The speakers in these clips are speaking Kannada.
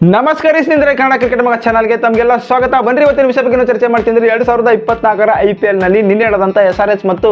ನಮಸ್ಕಾರ ಸ್ನೇಹಿತರೆ, ಕನ್ನಡ ಕ್ರಿಕೆಟ್ ಮಗ ಚಾನಲ್ಗೆ ತಮಗೆಲ್ಲ ಸ್ವಾಗತ. ಬನ್ರಿ, ಇವತ್ತಿನ ವಿಷಯ ಬಗ್ಗೆ ಚರ್ಚೆ ಮಾಡ್ತಿದ್ರೆ ಎರಡು ಸಾವಿರದ ಇಪ್ಪತ್ನಾಲ್ಕರ ಐ ಪಿ ಎಲ್ನಲ್ಲಿ ನಿನ್ನೆ ನಡೆದಂಥ ಎಸ್ ಆರ್ ಎಚ್ ಮತ್ತು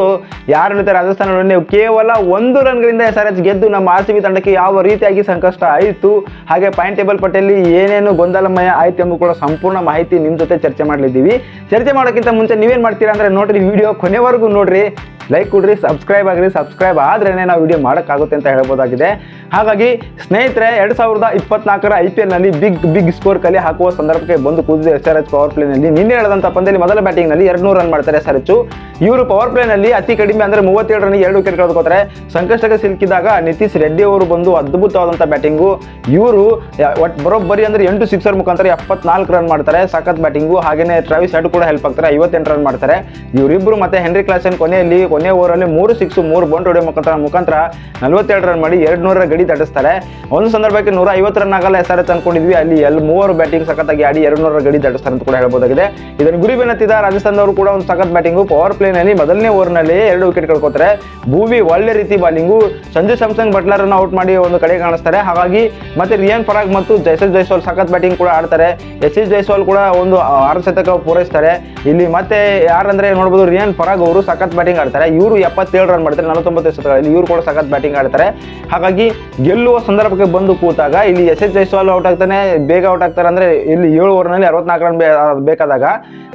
ಯಾರಿರುತ್ತೆ ರಾಜಸ್ಥಾನ ನೀವು ಕೇವಲ ಒಂದು ರನ್ಗಳಿಂದ ಎಸ್ ಆರ್ ಎಚ್ ಗೆದ್ದು ನಮ್ಮ ಆರ್ ಸಿ ಬಿ ತಂಡಕ್ಕೆ ಯಾವ ರೀತಿಯಾಗಿ ಸಂಕಷ್ಟ ಆಯಿತು, ಹಾಗೆ ಪಾಯಿಂಟ್ ಟೇಬಲ್ ಪಟ್ಟಿಯಲ್ಲಿ ಏನೇನು ಗೊಂದಲಮಯ ಆಯಿತು ಎಂಬ ಕೂಡ ಸಂಪೂರ್ಣ ಮಾಹಿತಿ ನಿಮ್ಮ ಜೊತೆ ಚರ್ಚೆ ಮಾಡಲಿದ್ದೀವಿ. ಚರ್ಚೆ ಮಾಡೋಕ್ಕಿಂತ ಮುಂಚೆ ನೀವೇನು ಮಾಡ್ತೀರಾ ಅಂದರೆ ನೋಡ್ರಿ ವಿಡಿಯೋ ಕೊನೆವರೆಗೂ ನೋಡ್ರಿ. ಲೈಕ್ ಕೊಡ್ರಿ ಸಬ್ಸ್ಕ್ರೈಬ್ ಆಗಿರಿ. ಸಬ್ಸ್ಕ್ರೈಬ್ ಆದರೆ ನಾವು ವಿಡಿಯೋ ಮಾಡೋಕ್ಕಾಗುತ್ತೆ ಅಂತ ಹೇಳ್ಬೋದಾಗಿದೆ. ಹಾಗಾಗಿ ಸ್ನೇಹಿತರೆ, ಎರಡು ಸಾವಿರದ ಇಪ್ಪತ್ನಾಲ್ಕರ ಐ ಪಿ ಎಲ್ನಲ್ಲಿ ಬಿಗ್ ಬಿಗ್ ಸ್ಕೋರ್ ಕಲೆ ಹಾಕುವ ಸಂದರ್ಭಕ್ಕೆ ಬಂದು ಕೂದಿದೆ ಎಸ್ ಆರ್ ಎಚ್ ಪವರ್ ಪ್ಲೇನಲ್ಲಿ ನಿನ್ನೆ ಹೇಳದಂತ ಪಂದ್ಯದಲ್ಲಿ ಮೊದಲ ಬ್ಯಾಟಿಂಗ್ನಲ್ಲಿ ಎರಡು ನೂರು ರನ್ ಮಾಡ್ತಾರೆ ಎಸ್ ಆರ್ ಎಚ್ ಇವರು ಪವರ್ ಪ್ಲೇನಲ್ಲಿ ಅತಿ ಕಡಿಮೆ ಅಂದ್ರೆ ಮೂವತ್ತೇಳು ರನ್ ಎರಡು ವಿಕೆಟ್ ಕಳೆದುಕೋತಾರೆ ಸಂಕಷ್ಟಕ್ಕೆ ಸಿಲುಕಿದಾಗ ನಿತೀಶ್ ರೆಡ್ಡಿ ಅವರು ಬಂದು ಅದ್ಭುತವಾದಂತಹ ಬ್ಯಾಟಿಂಗು ಇವರು ಬರೋಬ್ಬರಿ ಅಂದ್ರೆ ಎಂಟು ಸಿಕ್ಸರ್ ಮುಖಾಂತರ ಎಪ್ಪತ್ನಾಲ್ಕು ರನ್ ಮಾಡ್ತಾರೆ. ಸಖತ್ ಬ್ಯಾಟಿಂಗು ಹಾಗೇನೆ ಟ್ರಾವಿಸ್ ಹೆಡ್ ಕೂಡ ಹೆಲ್ಪ್ ಆಗ್ತಾರೆ. ಐವತ್ತೆಂಟು ರನ್ ಮಾಡ್ತಾರೆ. ಇವರಿಬ್ಬರು ಮತ್ತೆ ಹೆನ್ರಿ ಕ್ಲಾಸನ್ ಕೊನೆಯಲ್ಲಿ, ಕೊನೆ ಓವರಲ್ಲಿ ಮೂರು ಸಿಕ್ಸ್ ಮೂರು ಬೌಂಡ್ ಹೊಡೆಯೋ ಮುಖಾಂತರ ಮುಖಾಂತರ ನಲವತ್ತೆರಡು ರನ್ ಮಾಡಿ ಎರಡು ನೂರರ ಗಡಿ ದಾಟಿಸ್ತಾರೆ. ಒಂದು ಸಂದರ್ಭಕ್ಕೆ ನೂರ ಐವತ್ತು ರನ್ ಆಗಲ್ಲ ಎಸ್ ಆರ್ ಎಚ್ ಅಲ್ಲಿ ಎಲ್ಲಿ ಮೂವರು ಬ್ಯಾಟಿಂಗ್ ಸಖತ್ತಾಗಿ ಆಡಿ ಎರಡು ನೂರರ ಗಡಿ ದಾಟಿಸ್ತಾರೆ ಅಂತ ಕೂಡ ಹೇಳ್ಬೋದಾಗಿದೆ. ಇದನ್ನು ಗುರಿ ಬೆನ್ನತ್ತಿದ ರಾಜಸ್ಥಾನದವರು ಕೂಡ ಒಂದು ಸಖತ್ ಬ್ಯಾಟಿಂಗು ಪವರ್ ಪ್ಲೇನಲ್ಲಿ ಮೊದಲನೇ ಓವರ್ನಲ್ಲಿ ಎರಡು ವಿಕೆಟ್ ಕಳ್ಕೊತಾರೆ ಭೂವಿ ಒಳ್ಳೆ ರೀತಿ ಬಾಲಿಂಗು ಸಂಜು ಸ್ಯಾಮ್ಸಂಗ್ ಬಟ್ಲರ್ ಅನ್ನು ಔಟ್ ಮಾಡಿ ಒಂದು ಕಡೆ ಕಾಣಿಸ್ತಾರೆ. ಹಾಗಾಗಿ ಮತ್ತೆ ರಿಯಾನ್ ಫರಾಗ್ ಮತ್ತು ಜೈಸಲ್ ಜೈಸ್ವಾಲ್ ಸಖತ್ ಬ್ಯಾಟಿಂಗ್ ಕೂಡ ಆಡ್ತಾರೆ. ಎಸ್ ಎಸ್ ಜೈಸ್ವಾಲ್ ಕೂಡ ಒಂದು ಆರು ಶತಕ ಪೂರೈಸ್ತಾರೆ. ಇಲ್ಲಿ ಮತ್ತೆ ಯಾರಂದ್ರೆ ನೋಡಬಹುದು ರಿಯಾನ್ ಫರಾಗ್ ಅವರು ಸಖತ್ ಬ್ಯಾಟಿಂಗ್ ಆಡ್ತಾರೆ. ಇವರು ಎಪ್ಪತ್ತೇಳು ರನ್ ಮಾಡ್ತಾರೆ ನಲವತ್ತೊಂಬತ್ತು ಶತಕಗಳಲ್ಲಿ ಇವರು ಕೂಡ ಸಖತ್ ಬ್ಯಾಟಿಂಗ್ ಆಡ್ತಾರೆ. ಹಾಗಾಗಿ ಗೆಲ್ಲುವ ಸಂದರ್ಭಕ್ಕೆ ಬಂದು ಕೂತಾಗ ಇಲ್ಲಿ ಎಸ್ ಎಸ್ ಜೈಸ್ವಾಲ್ ಔಟ್ ಆಗ್ತಾನೆ. ಬೇಗ ಔಟ್ ಆಗ್ತಾರೆ ಅಂದ್ರೆ ಇಲ್ಲಿ ಏಳು ಓವರ್ನಲ್ಲಿ ಅರವತ್ನಾಲ್ಕು ರನ್ ಬೇಕಾದಾಗ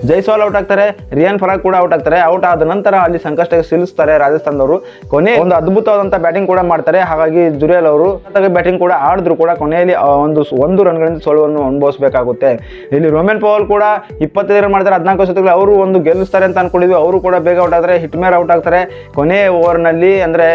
ಜೈಸ್ವಾಲ್ ಔಟ್ ಆಗ್ತಾರೆ, ರಿಯಾನ್ ಫರಾಗ್ ಕೂಡ ಔಟ್ ಆಗ್ತಾರೆ. ಔಟ್ ಆದ ನಂತರ ಅಲ್ಲಿ ಸಂಕಷ್ಟಕ್ಕೆ ಸಿಲುಸ್ತಾರೆ ರಾಜಸ್ಥಾನದವರು. ಕೊನೆ ಒಂದು ಅದ್ಭುತವಾದಂಥ ಬ್ಯಾಟಿಂಗ್ ಕೂಡ ಮಾಡ್ತಾರೆ. ಹಾಗಾಗಿ ಜುರೇಲ್ ಅವರು ಬ್ಯಾಟಿಂಗ್ ಕೂಡ ಆಡಿದ್ರು ಕೂಡ ಕೊನೆಯಲ್ಲಿ ಒಂದು ಒಂದು ರನ್ಗಳಿಂದ ಸೋಲುವನ್ನು ಅನುಭವಿಸಬೇಕಾಗುತ್ತೆ. ಇಲ್ಲಿ ರೋಮನ್ ಪವಲ್ ಕೂಡ ಇಪ್ಪತ್ತೈದು ರನ್ ಮಾಡ್ತಾರೆ. ಹದಿನಾಲ್ಕು ಶತಕಗಳು ಅವರು ಒಂದು ಗೆಲ್ಲಿಸ್ತಾರೆ ಅಂತ ಅನ್ಕೊಂಡಿದ್ವಿ. ಅವರು ಕೂಡ ಬೇಗ ಔಟ್ ಆಗ್ತಾರೆ ಹಿಟ್ ಮೇಲೆ ಔಟ್ ಆಗ್ತಾರೆ. ಕೊನೆ ಓವರ್ನಲ್ಲಿ ಅಂದ್ರೆ,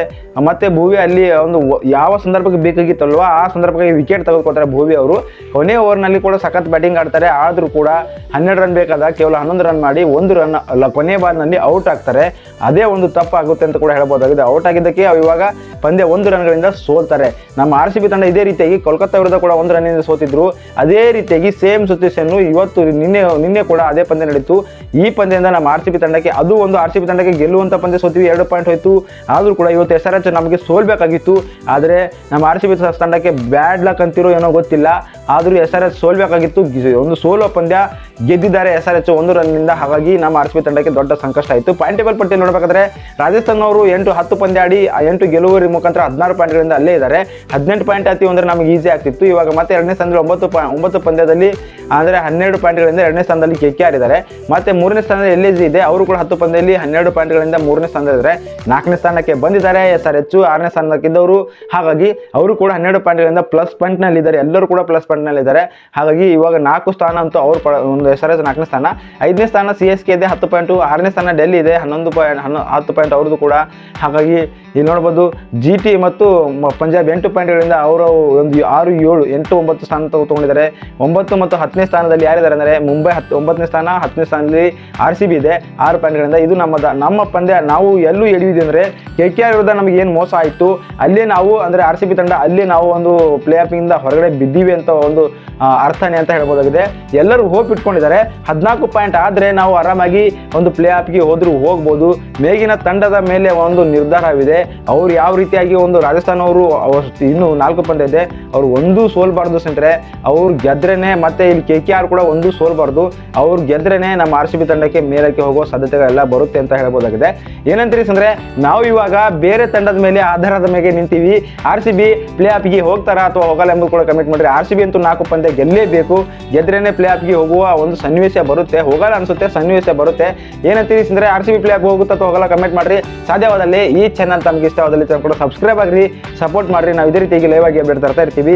ಮತ್ತೆ ಭೂವಿ ಅಲ್ಲಿ ಒಂದು ಯಾವ ಸಂದರ್ಭಕ್ಕೆ ಬೇಕಾಗಿತ್ತಲ್ವ, ಆ ಸಂದರ್ಭಕ್ಕೆ ವಿಕೆಟ್ ತೆಗೆದುಕೊಳ್ತಾರೆ ಭೂವಿ ಅವರು. ಕೊನೆ ಓವರ್ನಲ್ಲಿ ಕೂಡ ಸಖತ್ ಬ್ಯಾಟಿಂಗ್ ಆಡ್ತಾರೆ. ಆದರೂ ಕೂಡ ಹನ್ನೆರಡು ರನ್ ಬೇಕಾದಾಗ ಕೇವಲ ಹನ್ನೊಂದು ರನ್ ಮಾಡಿ ಒಂದು ರನ್ ಅಲ್ಲ, ಕೊನೆ ಬಾಲ್ನಲ್ಲಿ ಔಟ್ ಆಗ್ತಾರೆ. ಅದೇ ಒಂದು ತಪ್ಪಾಗುತ್ತೆ ಅಂತ ಕೂಡ ಹೇಳ್ಬೋದಾಗಿದೆ ಔಟ್ ಆಗಿದ್ದಕ್ಕೆ ಅವು ಇವಾಗ ಪಂದ್ಯ ಒಂದು ರನ್ಗಳಿಂದ ಸೋಲ್ತಾರೆ. ನಮ್ಮ ಆರ್ ಸಿ ಬಿ ತಂಡ ಇದೇ ರೀತಿಯಾಗಿ ಕೋಲ್ಕತ್ತಾ ವಿರುದ್ಧ ಕೂಡ ಒಂದು ರನ್ನಿಂದ ಸೋತಿದ್ರು. ಅದೇ ರೀತಿಯಾಗಿ ಸೇಮ್ ಸಿಚುವೇಷನ್ ಇವತ್ತು ನಿನ್ನೆ ನಿನ್ನೆ ಕೂಡ ಅದೇ ಪಂದ್ಯ ನಡೀತು. ಈ ಪಂದ್ಯದಿಂದ ನಮ್ಮ ಆರ್ ಸಿ ಬಿ ತಂಡಕ್ಕೆ, ಅದು ಒಂದು ಆರ್ ಸಿ ಬಿ ತಂಡಕ್ಕೆ ಗೆಲ್ಲುವಂಥ ಪಂದ್ಯ ಸೋತಿವಿ, ಎರಡು ಪಾಯಿಂಟ್ ಹೋಯಿತು. ಆದರೂ ಕೂಡ ಇವತ್ತು ಎಸ್ ಆರ್ ಎಚ್ ನಮಗೆ ಸೋಲ್ಬೇಕಾಗಿತ್ತು. ಆದರೆ ನಮ್ಮ ಆರ್ ಸಿ ಬಿ ತಂಡಕ್ಕೆ ಬ್ಯಾಡ್ ಲಕ್ ಅಂತಿರೋ ಏನೋ ಗೊತ್ತಿಲ್ಲ. ಆದರೂ ಎಸ್ ಆರ್ ಎಚ್ ಸೋಲ್ಬೇಕಾಗಿತ್ತು. ಒಂದು ಸೋಲೋ ಪಂದ್ಯ ಗೆದ್ದಿದ್ದಾರೆ ಎಸ್ ಆರ್ ಎಚ್ ಒಂದು ರನ್ನಿಂದ ಹಾಗಾಗಿ ನಮ್ಮ ಆರ್ ಸಿ ತಂಡಕ್ಕೆ ದೊಡ್ಡ ಸಂಕಷ್ಟ ಆಯಿತು. ಪಾಯಿಂಟ್ ಟೇಬಲ್ ಪಟ್ಟಿ ನೋಡಬೇಕಾದ್ರೆ ರಾಜಸ್ಥಾನವರು ಎಂಟು ಹತ್ತು ಪಂದ್ಯ ಆಡಿ ಎಂಟು ಗೆಲುವರಿ ಮುಖಾಂತರ ಹದಿನಾರು ಪಾಯಿಂಟ್ಗಳಿಂದ ಅಲ್ಲೇ ಇದ್ದಾರೆ. ಹದಿನೆಂಟು ಪಾಯಿಂಟ್ ಆಯ್ತು ಅಂದರೆ ನಮಗೆ ಈಸಿ ಆಗ್ತಿತ್ತು. ಇವಾಗ ಮತ್ತೆ ಎರಡನೇ ಸ್ಥಾನದಲ್ಲಿ ಒಂಬತ್ತು ಪಾ- ಒಂಬತ್ತು ಪಂದ್ಯದಲ್ಲಿ ಅಂದರೆ ಹನ್ನೆರಡು ಪಾಯಿಂಟ್ಗಳಿಂದ ಎರಡನೇ ಸ್ಥಾನದಲ್ಲಿ ಕೆ ಕೆ ಆರ್ ಇದ್ದಾರೆ. ಮತ್ತು ಮೂರನೇ ಸ್ಥಾನದಲ್ಲಿ ಎಲ್ ಎಸ್ ಇದೆ. ಅವರು ಕೂಡ ಹತ್ತು ಪಂದ್ಯದಲ್ಲಿ ಹನ್ನೆರಡು ಪಾಯಿಂಟ್ಗಳಿಂದ ಮೂರನೇ ಸ್ಥಾನದಲ್ಲಿದ್ದಾರೆ. ನಾಲ್ಕನೇ ಸ್ಥಾನಕ್ಕೆ ಬಂದಿದ್ದಾರೆ. ಎಸ್ ಆರ್ ಎಚ್, ಆರನೇ ಸ್ಥಾನಕ್ಕಿದ್ದವರು ಹಾಗಾಗಿ ಅವರು ಕೂಡ ಹನ್ನೆರಡು ಪಾಯಿಂಟ್ಗಳಿಂದ ಪ್ಲಸ್ ಪಾಯಿಂಟ್ನಲ್ಲಿದ್ದಾರೆ. ಎಲ್ಲರೂ ಕೂಡ ಪ್ಲಸ್ ಪಾಯಿಂಟ್ನಲ್ಲಿದ್ದಾರೆ. ಹಾಗಾಗಿ ಇವಾಗ ನಾಲ್ಕು ಸ್ಥಾನ ಅಂತೂ ಅವರು ಒಂದು ಎಸ್ ಆರ್ ಎಚ್ ನಾಲ್ಕನೇ ಸ್ಥಾನ. ಐದನೇ ಸ್ಥಾನ ಸಿ ಎಸ್ ಕೆ ಇದೆ, ಹತ್ತು ಪಾಯಿಂಟು. ಆರನೇ ಸ್ಥಾನ ಡೆಲ್ಲಿ ಇದೆ, ಹನ್ನೊಂದು ಪಾಯಿಂಟ್ ಹನ್ನೊ ಹತ್ತು ಪಾಯಿಂಟ್ ಅವ್ರದ್ದು ಕೂಡ. ಹಾಗಾಗಿ ಇಲ್ಲಿ ನೋಡ್ಬೋದು ಜಿ ಟಿ ಮತ್ತು ಪಂಜಾಬ್ ಎಂಟು ಪಾಯಿಂಟ್ಗಳಿಂದ ಅವರು ಒಂದು ಆರು ಏಳು, ಎಂಟು ಒಂಬತ್ತು ಸ್ಥಾನ ತಗೊಂಡಿದ್ದಾರೆ. ಒಂಬತ್ತು ಮತ್ತು ಹತ್ತನೇ ಸ್ಥಾನದಲ್ಲಿ ಯಾರಿದ್ದಾರೆ ಅಂದರೆ ಮುಂಬೈ ಹತ್ತು ಒಂಬತ್ತನೇ ಸ್ಥಾನ, ಹತ್ತನೇ ಸ್ಥಾನದಲ್ಲಿ ಆರ್ ಸಿ ಬಿ ಇದೆ. ಆರು ಪಾಯಿಂಟ್ಗಳಿಂದ ಇದು ನಮ್ಮ ನಮ್ಮ ಪಂದ್ಯ. ನಾವು ಎಲ್ಲೂ ಎಳಿದಿದೆ ಅಂದರೆ ಕೆ ಕೆ ಆರ್ ವಿರುದ್ಧ ನಮಗೆ ಏನು ಮೋಸ ಆಯಿತು, ಅಲ್ಲೇ ನಾವು ಅಂದರೆ ಆರ್ ಸಿ ಬಿ ತಂಡ ಅಲ್ಲೇ ನಾವು ಒಂದು ಪ್ಲೇ ಆಫಿಂದ ಹೊರಗಡೆ ಬಿದ್ದೀವಿ ಅಂತ ಒಂದು ಅರ್ಥನೆ ಅಂತ ಹೇಳ್ಬೋದಾಗಿದೆ. ಎಲ್ಲರೂ ಹೋಪ್ ಇಟ್ಕೊಂಡಿದ್ದಾರೆ ಹದಿನಾಲ್ಕು ಪಾಯಿಂಟ್ ಆದರೆ ನಾವು ಆರಾಮಾಗಿ ಒಂದು ಪ್ಲೇ ಆಫ್ಗೆ ಹೋದರೂ ಹೋಗ್ಬೋದು. ಮೇಗಿನ ತಂಡದ ಮೇಲೆ ಒಂದು ನಿರ್ಧಾರವಿದೆ. ಅವ್ರು ಯಾವ ರೀತಿಯಾಗಿ ಒಂದು ರಾಜಸ್ಥಾನವರು ಅವರು ಇನ್ನೂ ನಾಲ್ಕು ಪಂದ್ಯ ಇದೆ. ಅವ್ರು ಒಂದೂ ಸೋಲ್ಬಾರ್ದು ಸ್ನೇಹಿತರೆ. ಅವ್ರು ಗೆದ್ರೇನೆ ಮತ್ತೆ ಇಲ್ಲಿ ಕೆ ಕೆ ಆರ್ ಕೂಡ ಒಂದು ಸೋಲ್ಬಾರ್ದು. ಅವ್ರು ಗೆದ್ರೇನೆ ನಮ್ಮ ಆರ್ ಸಿ ಬಿ ತಂಡಕ್ಕೆ ಮೇಲಕ್ಕೆ ಹೋಗೋ ಸಾಧ್ಯತೆಗಳೆಲ್ಲ ಬರುತ್ತೆ ಅಂತ ಹೇಳ್ಬೋದಾಗಿದೆ. ಏನಂತೀರಿ ಅಂದ್ರೆ ನಾವು ಇವಾಗ ಬೇರೆ ತಂಡದ ಮೇಲೆ ಆಧಾರದ ಮೇಲೆ ನಿಂತೀವಿ. ಆರ್ ಸಿ ಬಿ ಪ್ಲೇ ಆಫ್ಗೆ ಹೋಗ್ತಾರಾ ಅಥವಾ ಹೋಗಲ್ಲ ಎಂಬುದು ಕೂಡ ಕಮೆಂಟ್ ಮಾಡ್ರಿ. ಆರ್ ಸಿ ಬಿ ಅಂತೂ ನಾಲ್ಕು ಪಂದ್ಯ ಗೆಲ್ಲೇಬೇಕು. ಗೆದ್ರೇನೆ ಪ್ಲೇ ಆಫ್ಗೆ ಹೋಗುವ ಒಂದು ಸನ್ನಿವೇಶ ಬರುತ್ತೆ. ಹೋಗಲ್ಲ ಅನ್ಸುತ್ತೆ, ಸನ್ನಿವೇಶ ಬರುತ್ತೆ. ಏನಂತೀರಿ ಅಂದ್ರೆ R C B play off ಹೋಗುತ್ತಾ ಅಥವಾ ಹೋಗಲ್ಲ ಕಮೆಂಟ್ ಮಾಡ್ರಿ. ಸಾಧ್ಯವಾದಲ್ಲಿ ಈ ಚಾನಲ್ ತಮಗೆ ಇಷ್ಟವಾದಲ್ಲಿ ಕೂಡ ಸಬ್ಸ್ಕ್ರೈಬ್ ಆಗ್ರಿ ಸಪೋರ್ಟ್ ಮಾಡ್ರಿ. ನಾವು ಇದೇ ರೀತಿಯಾಗಿ ಲೈವ್ ಆಗಿ ಅಪ್ಡೇಟ್ ತರ್ತಾ ಇರ್ತೀವಿ.